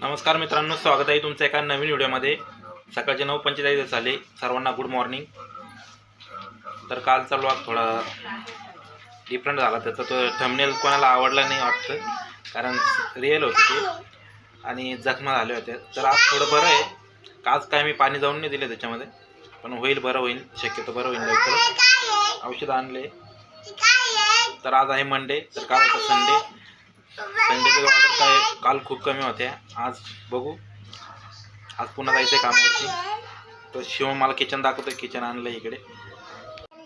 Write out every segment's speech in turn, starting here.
नमस्कार मित्रांनो स्वागत आहे तुमचं एका नवीन व्हिडिओमध्ये. सकाळचे नऊ पंचेचाळीस झाले. सर्वांना गुड मॉर्निंग तर कालचा व्लॉग थोडा डिफरंट झाला. त्याचा तो थंबनेल कोणाला आवडला नाही वाटतं कारण रिअल होते ते आणि जखमा झाल्या होत्या तर आज थोडं बरं आहे. काच आज काय मी पाणी जाऊन नाही दिले त्याच्यामध्ये पण होईल बरं होईल. शक्यतो बरं होईल लवकर. औषध आणले. तर आज आहे मंडे तर काल होता संडे संडेचे ऑर्डर काय काल खूप कमी होत्या. आज बघू. आज पुन्हा जायचं आहे कामावरती. तर शिव मला किचन दाखवतो किचन आणलं इकडे.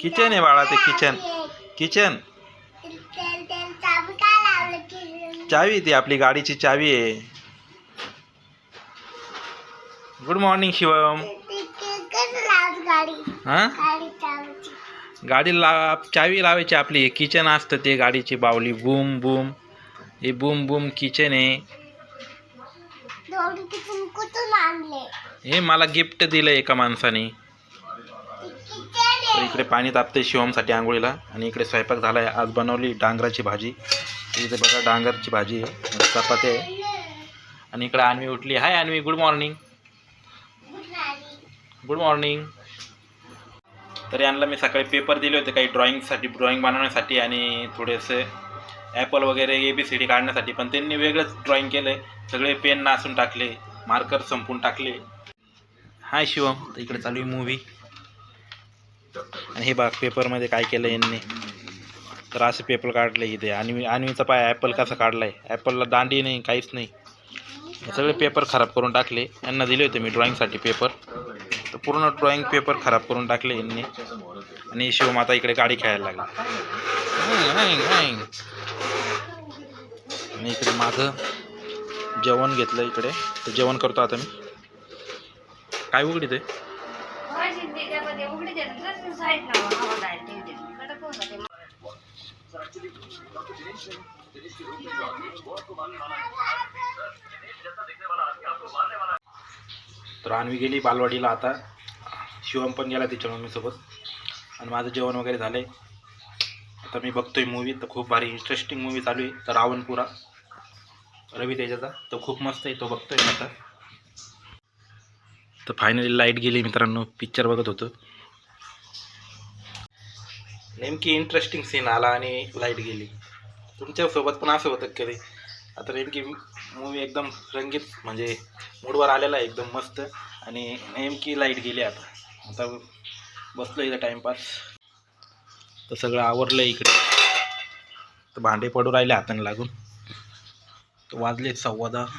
किचन आहे बाळा ते किचन किचन चावी ती. आपली गाडीची चावी आहे. गुड मॉर्निंग शिवम गाडी ला चावी लावायची आपली. किचन असतं ते गाडीची बावली. बूम बूम हे बूम बूम किचन आहे. हे मला गिफ्ट दिलं एका माणसाने. इकडे पाणी तापते शिवमसाठी आंघोळीला आणि इकडे स्वयंपाक झाला आहे आज बनवली डांगराची भाजी. इथे बघा डांगरची भाजी आहे. चपाती आहे. आणि इकडे अन्वी उठली. Hi Anvi good morning good morning तर यांना मी सकाळी पेपर दिले होते काही ड्रॉइंगसाठी ड्रॉइंग बनवण्यासाठी आणि थोडेसे ॲपल वगैरे ए बी सी डी काढण्यासाठी. पण त्यांनी वेगळंच ड्रॉईंग केलं आहे सगळे पेन नासून टाकले मार्कर संपून टाकले. हाय शिवम इकडे चालू आहे मूवी आणि हे बाग पेपरमध्ये काय केलं यांनी. तर असे पेपर काढले इथे. आणि आणवीचा पाय ॲपल कसा काढला आहे ॲपलला दांडी नाही काहीच नाही. सगळे पेपर खराब करून टाकले. यांना दिले होते मी ड्रॉईंगसाठी पेपर तर पूर्ण ड्रॉईंग पेपर खराब करून टाकले यांनी. आणि शिवम आता इकडे गाडी खेळायला लागला. आणि इकडे माझं जेवण घेतलं इकडे. तर जेवण करतो आता मी. काय उघडी ते? तर अन्वी गेली बालवाडीला आता. शिवम पण गेला तिच्या मम्मीसोबत. आणि माझं जेवण वगैरे झालं आहे आता मी बघतोय मूवी तर खूप भारी इंटरेस्टिंग मूवी चालू आहे. तर रावणपुरा. रवी तेजाचा. तो खूप मस्त आहे तो बघतोय मी आता. तर फायनली लाइट गेली मित्रांनो पिक्चर बघत होतो. नेमकी इंटरेस्टिंग सीन आला आणि लाइट गेली. तुमच्यासोबत पण असं होतं कधी? आता नेमकी मूवी एकदम रंगीत म्हणजे मूडवर आलेला आहे एकदम मस्त. आणि नेमकी लाइट गेली आता. आता बसलो इथं टाईमपास तर सगळं आवरलं इकडे. तर भांडे पडू राहिले हाताने लागून. वाजले सव्वा दहा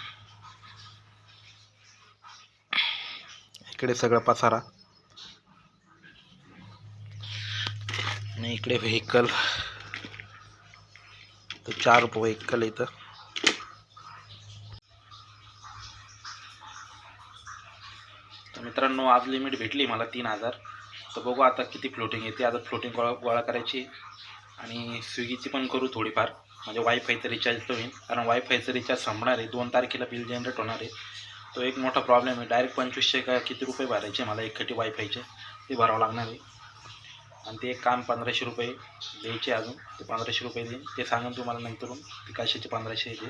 इकडे सगळं पसारा. आणि इकडे व्हेकल तर चार व्हेकल इथं. तर मित्रांनो आज लिमिट भेटली मला तीन हजार. तर बघू आता किती फ्लोटिंग येते. आता फ्लोटिंग गोळा गोळा करायची. आणि स्विगीची पण करू थोडीफार. म्हणजे वायफायचं रिचार्ज तर होईल कारण वायफायचं रिचार्ज संपणार आहे. दोन तारखेला बिल जनरेट होणार आहे. तो एक मोठा प्रॉब्लेम आहे. डायरेक्ट पंचवीसशे का किती रुपये भरायचे मला एकखटी वायफायचे ते भरावं लागणार आहे. आणि ते एक काम पंधराशे रुपये द्यायचे अजून. ते पंधराशे रुपये देईन. ते सांगेन तुम्हाला नंतरून. ते कशाचे पंधराशे येते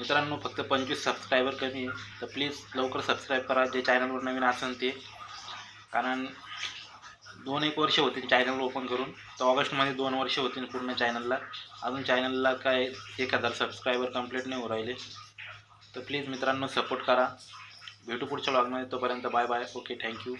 मित्रांनो फक्त पंचवीस सबस्क्रायबर कमी आहे. तर प्लीज लवकर सबस्क्राईब करा. जे चॅनलवर नवीन असेल ते. कारण दोन एक वर्ष होतील चॅनल ओपन करून. तर ऑगस्टमध्ये दोन वर्ष होतील पूर्ण चॅनलला अजून चॅनलला काय एक हजार सबस्क्रायबर कंप्लीट नाही होऊ राहिले. तर प्लीज मित्रांनो सपोर्ट करा. भेटू पुढच्या व्लॉगमध्ये तोपर्यंत बाय बाय ओके थँक्यू